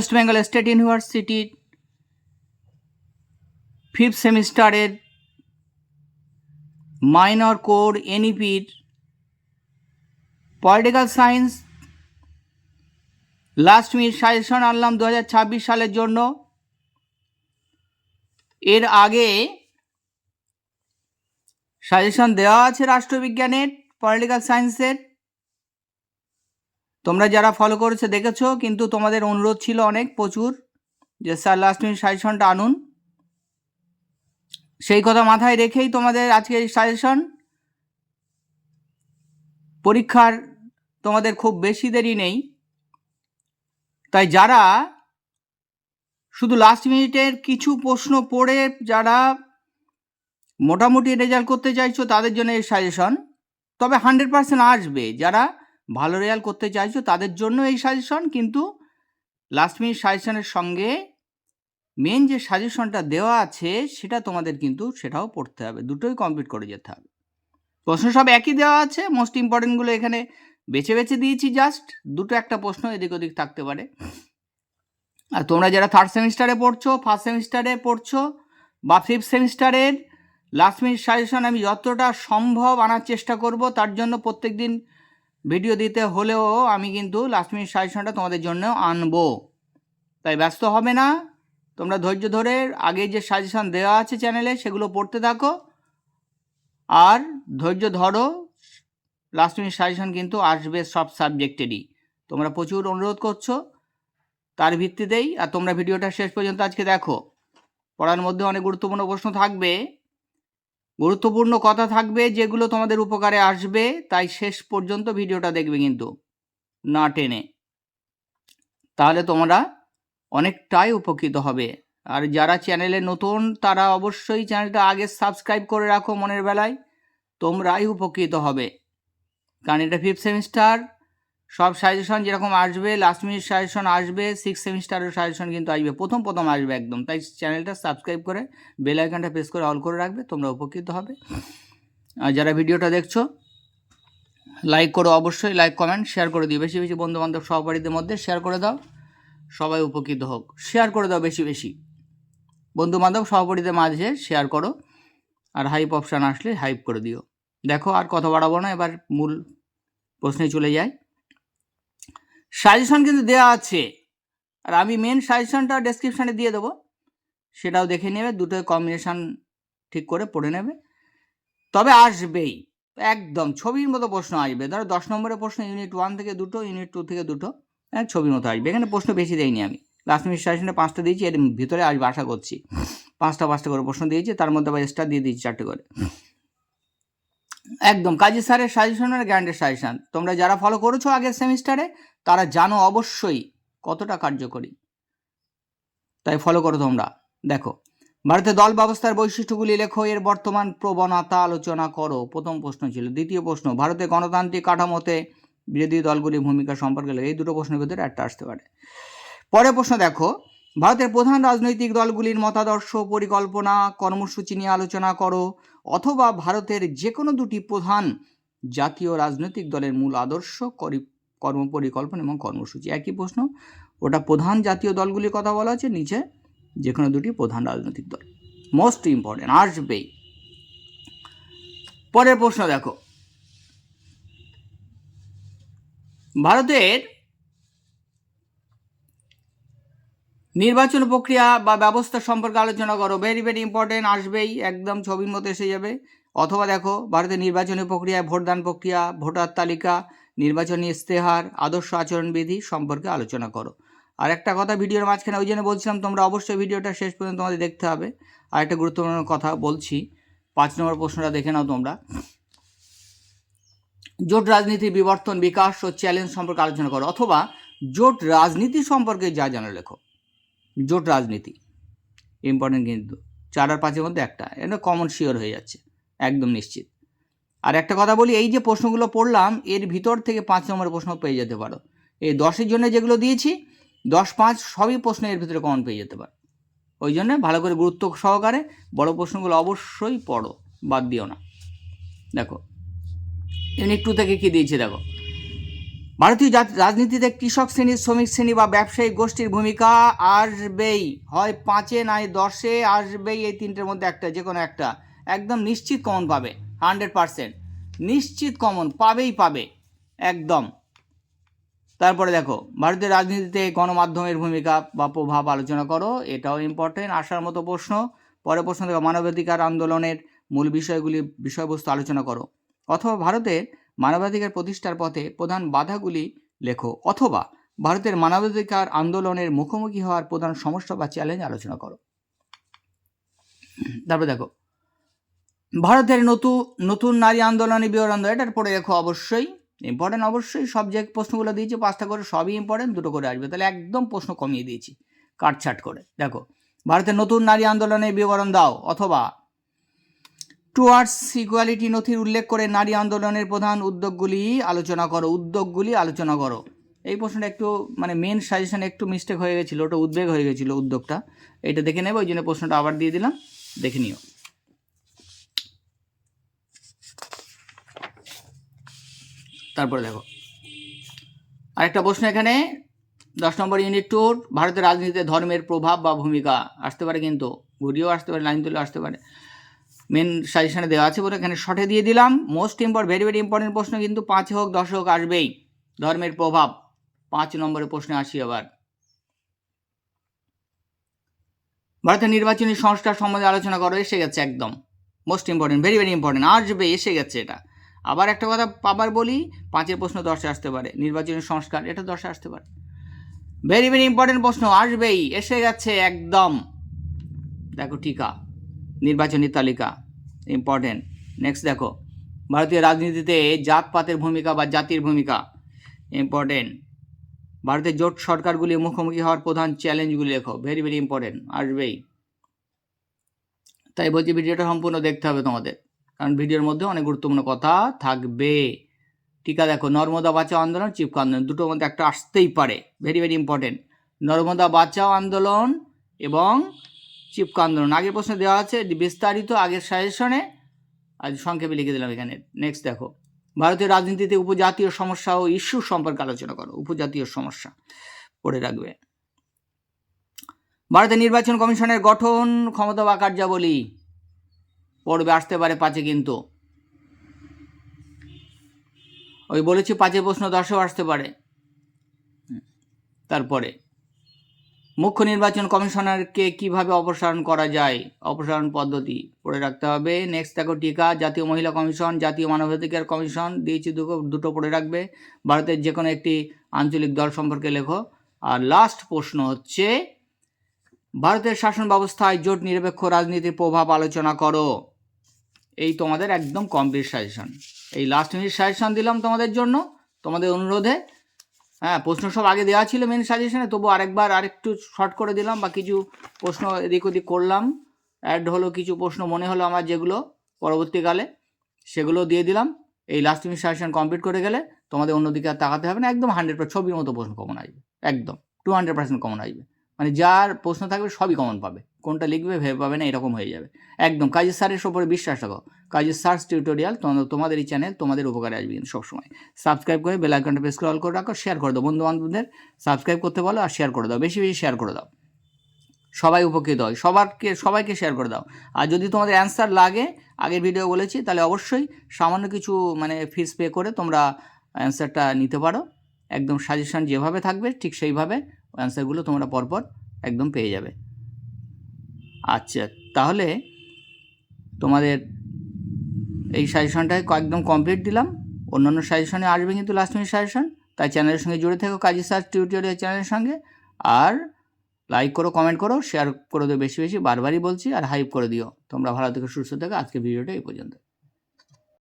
West Bengal state ইউনিভার্সিটির fifth সেমিস্টারের minor core এনইপির political science last minute suggestion আনলাম দু হাজার ছাব্বিশ সালের জন্য। এর আগে সাজেশন দেওয়া আছে রাষ্ট্রবিজ্ঞানের, পলিটিক্যাল সায়েন্সের। তোমরা যারা ফলো করেছ, দেখেছ, কিন্তু তোমাদের অনুরোধ ছিল অনেক, প্রচুর, যে স্যার লাস্ট মিনিট সাজেশনটা আনুন। সেই কথা মাথায় রেখেই তোমাদের আজকে সাজেশন পরীক্ষার তোমাদের খুব বেশি দেরি নেই। তাই যারা শুধু লাস্ট মিনিটের কিছু প্রশ্ন পড়ে, যারা মোটামুটি রেজাল্ট করতে চাইছো, তাদের জন্য এই সাজেশন তবে হান্ড্রেড পার্সেন্ট আসবে। যারা ভালো রেজাল্ট করতে চাইছো, তাদের জন্য এই সাজেশন কিন্তু লাস্ট মিনিট সাজেশনের সঙ্গে মেন যে সাজেশনটা দেওয়া আছে, সেটা তোমাদের কিন্তু সেটাও পড়তে হবে। দুটোই কমপ্লিট করে যেতে হবে। প্রশ্ন সব একই দেওয়া আছে মোস্ট ইম্পর্টেন্টগুলো এখানে বেছে বেছে দিয়েছি জাস্ট দুটো একটা প্রশ্ন এদিক ওদিক থাকতে পারে। আর তোমরা যারা থার্ড সেমিস্টারে পড়ছো ফার্স্ট সেমিস্টারে পড়ছো, বা ফিফথ সেমিস্টারের লাস্ট মিনিট সাজেশন আমি যতটা সম্ভব আনার চেষ্টা করব, তার জন্য প্রত্যেক দিন ভিডিও দিতে হলেও আমি কিন্তু লাস্ট মিনিট সাজেশনটা তোমাদের জন্য আনব। তাই ব্যস্ত হবে না। তোমরা ধৈর্য ধরে আগে যে সাজেশন দেওয়া আছে চ্যানেলে সেগুলো পড়তে থাকো। আর ধৈর্য ধরো লাস্ট মিনিট সাজেশন কিন্তু আসবে সব সাবজেক্টেরই তোমরা প্রচুর অনুরোধ করছ তার ভিত্তিতেই। আর তোমরা ভিডিওটা শেষ পর্যন্ত আজকে দেখো। পড়ার মধ্যে অনেক গুরুত্বপূর্ণ প্রশ্ন থাকবে। গুরুত্বপূর্ণ কথা থাকবে যেগুলো তোমাদের উপকারে আসবে, তাই শেষ পর্যন্ত ভিডিওটা দেখবে কিন্তু, না টেনে। তাহলে তোমরা অনেকটাই উপকৃত হবে। আর যারা চ্যানেলে নতুন, তারা অবশ্যই চ্যানেলটা আগে সাবস্ক্রাইব করে রাখো মনের বেলায়, তোমরাই উপকৃত হবে। কারণ এটা ফিফথ সেমিস্টার সব সাজেশন যেরকম আসবে লাস্ট মিনিট সাজেশন আসবে সিক্স সেমিস্টারের সাজেশন কিন্তু আসবে। প্রথম প্রথম আসবে একদম। তাই চ্যানেলটা সাবস্ক্রাইব করে বেল আইকনটা প্রেস করে অল করে রাখবে, তোমরা উপকৃত হবে। আর যারা ভিডিওটা দেখছ লাইক করো অবশ্যই লাইক কমেন্ট শেয়ার করে দিও। বেশি বেশি বন্ধু বান্ধব সহপাঠীদের মধ্যে শেয়ার করে দাও। সবাই উপকৃত হোক। শেয়ার করে দাও বেশি বেশি। বন্ধু বান্ধব সহপাঠীদের মাঝে শেয়ার করো। আর হাইপ অপশান আসলে হাইপ করে দিও। দেখো আর কথা বাড়াবো না। এবার মূল প্রশ্নে চলে যাই। সাজেশন কিন্তু দেওয়া আছে। আর আমি মেন সাজেশনটা ডেসক্রিপশানে দিয়ে দেবো। সেটাও দেখে নেবে, দুটো কম্বিনেশান ঠিক করে পড়ে নেবে। তবে আসবেই, একদম ছবির মতো প্রশ্ন আসবে। ধরো দশ নম্বরের প্রশ্ন ইউনিট ওয়ান থেকে দুটো ইউনিট টু থেকে দুটো হ্যাঁ ছবির মতো আসবে। এখানে প্রশ্ন বেশি দেয়নি আমি। লাস্ট মিনিট সাজেশনে পাঁচটা দিয়েছি, এর ভিতরে আসবে আশা করছি। পাঁচটা পাঁচটা করে প্রশ্ন দিয়েছি, তার মধ্যে আবার এক্সট্রা দিয়ে দিয়েছি চারটে করে। একদম, কাজী স্যারের সাজেশন আর গ্র্যান্ডের সাজেশন। তোমরা যারা ফলো করেছ আগের সেমিস্টারে তারা জানো অবশ্যই কতটা কার্যকরী। তাই ফলো করো তোমরা। দেখো, ভারতের দল ব্যবস্থার বৈশিষ্ট্যগুলি লেখো, এর বর্তমান প্রবণতা আলোচনা করো। প্রথম প্রশ্ন ছিল। দ্বিতীয় প্রশ্ন ভারতের গণতান্ত্রিক কাঠামোতে বিরোধী দলগুলির ভূমিকা সম্পর্কে এই দুটো প্রশ্নের ভিতরে একটা আসতে পারে। পরের প্রশ্ন দেখো, ভারতের প্রধান রাজনৈতিক দলগুলির মতাদর্শ, পরিকল্পনা, কর্মসূচি নিয়ে আলোচনা করো, অথবা ভারতের যে কোনো দুটি প্রধান জাতীয় রাজনৈতিক দলের মূল আদর্শ কর্মপরিকল্পনা এবং কর্মসূচি। একই প্রশ্ন, ওটা প্রধান জাতীয় দলগুলির কথা বলা হচ্ছে, নিচে যে কোনো দুটি প্রধান রাজনৈতিক দল। মোস্ট ইম্পর্টেন্ট আসবেই পরের প্রশ্ন দেখো। ভারতের নির্বাচন প্রক্রিয়া বা ব্যবস্থা সম্পর্কে আলোচনা করো। ভেরি ভেরি ইম্পর্টেন্ট আসবেই, একদম ছবির মতো এসে যাবে। অথবা দেখো, ভারতের নির্বাচনী প্রক্রিয়ায় ভোটদান প্রক্রিয়া, ভোটার তালিকা নির্বাচনী ইস্তেহার আদর্শ আচরণবিধি সম্পর্কে আলোচনা করো। আর একটা কথা ভিডিওর মাঝখানে ওই জন্য বলছিলাম, তোমরা অবশ্যই ভিডিওটা শেষ পর্যন্ত তোমাদের দেখতে হবে। আর একটা গুরুত্বপূর্ণ কথা বলছি, পাঁচ নম্বর প্রশ্নটা দেখে নাও তোমরা। জোট রাজনীতির বিবর্তন, বিকাশ ও চ্যালেঞ্জ সম্পর্কে আলোচনা করো, অথবা জোট রাজনীতি সম্পর্কে যা জানো লেখো। জোট রাজনীতি ইম্পর্টেন্ট কিন্তু। চার আর পাঁচের মধ্যে একটা, এটা কমন শিওর হয়ে যাচ্ছে, একদম নিশ্চিত। আর একটা কথা বলি, এই যে প্রশ্নগুলো পড়লাম, এর ভিতর থেকে পাঁচ নম্বরের প্রশ্ন পেয়ে যেতে পারো। এই দশের জন্য যেগুলো দিয়েছি, দশ পাঁচ সবই প্রশ্ন এর ভিতরে কমন পেয়ে যেতে পারো। ওই জন্য ভালো করে গুরুত্ব সহকারে বড় প্রশ্নগুলো অবশ্যই পড়ো, বাদ দিও না। দেখো ইউনিট টু থেকে কী দিয়েছি দেখো? ভারতীয় রাজনীতিতে কৃষক শ্রেণি, শ্রমিক শ্রেণি বা ব্যবসায়ী গোষ্ঠীর ভূমিকা আসবেই। হয় পাঁচে নয় দশে, আসবেই এই তিনটের মধ্যে একটা যে কোনো একটা। একদম নিশ্চিত কমন পাবে। Hundred percent. নিশ্চিত কমন পাবেই পাবে। একদম। তারপরে দেখো ভারতের রাজনীতিতে গণমাধ্যমের ভূমিকা বা প্রভাব আলোচনা করো, এটাও ইম্পর্টেন্ট আসার মতো প্রশ্ন। পরে প্রশ্ন দেখো, মানবাধিকার আন্দোলনের মূল বিষয়গুলি, বিষয়বস্তু আলোচনা করো। অথবা ভারতের মানবাধিকার প্রতিষ্ঠার পথে প্রধান বাধাগুলি লেখো। অথবা ভারতের মানবাধিকার আন্দোলনের মুখোমুখি হওয়ার প্রধান সমস্যা বা চ্যালেঞ্জ আলোচনা করো। তারপরে দেখো ভারতের নতুন নতুন নারী আন্দোলনে বিবরণ এটার পরে দেখো অবশ্যই। ইম্পর্টেন্ট অবশ্যই, সব যে প্রশ্নগুলো দিয়েছি পাঁচটা করে সবই ইম্পর্টেন্ট দুটো করে আসবে। তাহলে একদম প্রশ্ন কমিয়ে দিয়েছি, কাটছাট করে। দেখো, ভারতের নতুন নারী আন্দোলনে বিবরণ দাও, অথবা টুয়ার্ডস ইকুয়ালিটি নথির উল্লেখ করে নারী আন্দোলনের প্রধান উদ্যোগগুলি আলোচনা করো, উদ্যোগগুলি আলোচনা করো। এই প্রশ্নটা একটু মানে মেন সাজেশনে একটু মিস্টেক হয়ে গেছিল, ওটা উদ্বেগ হয়ে গেছিল উদ্যোগটা। এটা দেখে নেবে ওই জন্য প্রশ্নটা আবার দিয়ে দিলাম, দেখে নিও। তারপরে দেখো। আরেকটা প্রশ্ন এখানে, দশ নম্বর ইউনিট টুর ভারতের রাজনীতিতে ধর্মের প্রভাব বা ভূমিকা আসতে পারে কিন্তু, ঘুরিয়েও আসতে পারে লাইন তুলেও আসতে পারে। মেন সাজেশনে দেওয়া আছে বলে এখানে শর্টে দিয়ে দিলাম। Most import very very important প্রশ্ন কিন্তু পাঁচে হোক, দশে হোক, আসবেই। ধর্মের প্রভাব, পাঁচ নম্বরের প্রশ্নে আসি আবার। ভারতের নির্বাচনী সংস্কার সম্বন্ধে আলোচনা করো, এসে গেছে একদম। Most important very very important আসবে, এসে গেছে এটা। আবার একটা কথা আবার বলি, পাঁচের প্রশ্ন দশে আসতে পারে, নির্বাচনী সংস্কার, এটা দশে আসতে পারে। ভেরি ভেরি ইম্পর্টেন্ট প্রশ্ন, আসবেই, এসে গেছে একদম। দেখো টিকা, নির্বাচনী তালিকা ইম্পর্টেন্ট নেক্সট দেখো, ভারতীয় রাজনীতিতে জাতপাতের ভূমিকা বা জাতির ভূমিকা ইম্পর্টেন্ট ভারতের জোট সরকারগুলি মুখোমুখি হওয়ার প্রধান চ্যালেঞ্জগুলি লেখো ভেরি ভেরি ইম্পর্টেন্ট আসবেই। তাই বলছি, ভিডিওটা সম্পূর্ণ দেখতে হবে তোমাদের। কারণ ভিডিওর মধ্যে অনেক গুরুত্বপূর্ণ কথা থাকবে। টিকা দেখো, নর্মদা বাঁচাও আন্দোলন, চিপকা আন্দোলন, দুটোর মধ্যে একটা আসতেই পারে। ভেরি ভেরি ইম্পর্টেন্ট নর্মদা বাঁচাও আন্দোলন এবং চিপকা আন্দোলন। আগের প্রশ্নে দেওয়া আছে, বিস্তারিত আগের সাজেশনে আজ সংক্ষেপে লিখে দিলাম এখানে। নেক্সট দেখো, ভারতীয় রাজনীতিতে উপজাতীয় সমস্যা ও ইস্যু সম্পর্কে আলোচনা করো। উপজাতীয় সমস্যা পড়ে রাখবে। ভারতের নির্বাচন কমিশনের গঠন, ক্ষমতা বা কার্যাবলী। পড়বে, আসতে পারে পাঁচে কিন্তু। ওই বলেছি পাঁচে প্রশ্ন, দশেও আসতে পারে। তারপরে। মুখ্য নির্বাচন কমিশনারকে কীভাবে অপসারণ করা যায়? অপসারণ পদ্ধতি পড়ে রাখতে হবে। নেক্সট দেখো টিকা, জাতীয় মহিলা কমিশন, জাতীয় মানবাধিকার কমিশন, দিয়েছি দুটো দুটো পড়ে রাখবে। ভারতের যে কোনো একটি আঞ্চলিক দল সম্পর্কে লেখো। আর লাস্ট প্রশ্ন হচ্ছে, ভারতের শাসন ব্যবস্থায় জোট নিরপেক্ষ রাজনীতির প্রভাব আলোচনা করো। এই তোমাদের একদম কমপ্লিট সাজেশন এই লাস্ট মিনিট সাজেশন দিলাম তোমাদের জন্য, তোমাদের অনুরোধে। হ্যাঁ প্রশ্ন সব আগে দেওয়া ছিল মেন সাজেশনে তবু আরেকবার আরেকটু শর্ট করে দিলাম, বা কিছু প্রশ্ন এদিক ওদিক করলাম। অ্যাড হলো কিছু প্রশ্ন, মনে হলো আমার যেগুলো পরবর্তীকালে, সেগুলো দিয়ে দিলাম। এই লাস্ট মিনিট সাজেশন কমপ্লিট করে গেলে তোমাদের অন্যদিকে আর তাকাতে হবে না, একদম হান্ড্রেড ছবির মতো প্রশ্ন কমন আসবে। একদম টু হান্ড্রেড পার্সেন্ট কমন আসবে। মানে যার প্রশ্ন থাকবে সবই কমন পাবে। কোনটা লিখবে ভেবে পাবে না, এরকম হয়ে যাবে। একদম কাজের স্যারের ওপরে বিশ্বাস রাখো। কাজের সার্চ টিউটোরিয়াল তোমাদের এই চ্যানেল তোমাদের উপকারে আসবে কিন্তু সবসময়। সাবস্ক্রাইব করে বেল আইকনটা প্রেস করে অল করে রাখো শেয়ার করে দাও। বন্ধু বান্ধবদের সাবস্ক্রাইব করতে বলো আর শেয়ার করে দাও। বেশি বেশি শেয়ার করে দাও। সবাই উপকৃত হয়। সবারকে, সবাইকে শেয়ার করে দাও। আর যদি তোমাদের অ্যান্সার লাগে, আগের ভিডিও বলেছি, তাহলে অবশ্যই সামান্য কিছু মানে ফিস পে করে তোমরা অ্যান্সারটা নিতে পারো। একদম সাজেশন যেভাবে থাকবে, ঠিক সেইভাবে অ্যান্সারগুলো তোমরা পরপর একদম পেয়ে যাবে। আচ্ছা তাহলে তোমাদের এই সাজেশনটা একদম কমপ্লিট দিলাম। অন্যান্য সাজেশনে আসবে কিন্তু লাস্ট মিনিট সাজেশন তাই চ্যানেলের সঙ্গে জুড়ে থেকো কাজী সার্চ টিউটোরিয়াল চ্যানেলের সঙ্গে। আর লাইক করো কমেন্ট করো শেয়ার করে দিও বেশি বেশি, বারবারই বলছি, আর হাইপ করে দিও। তোমরা ভালো থেকে, সুস্থ থেকে আজকে ভিডিওটা এই পর্যন্ত।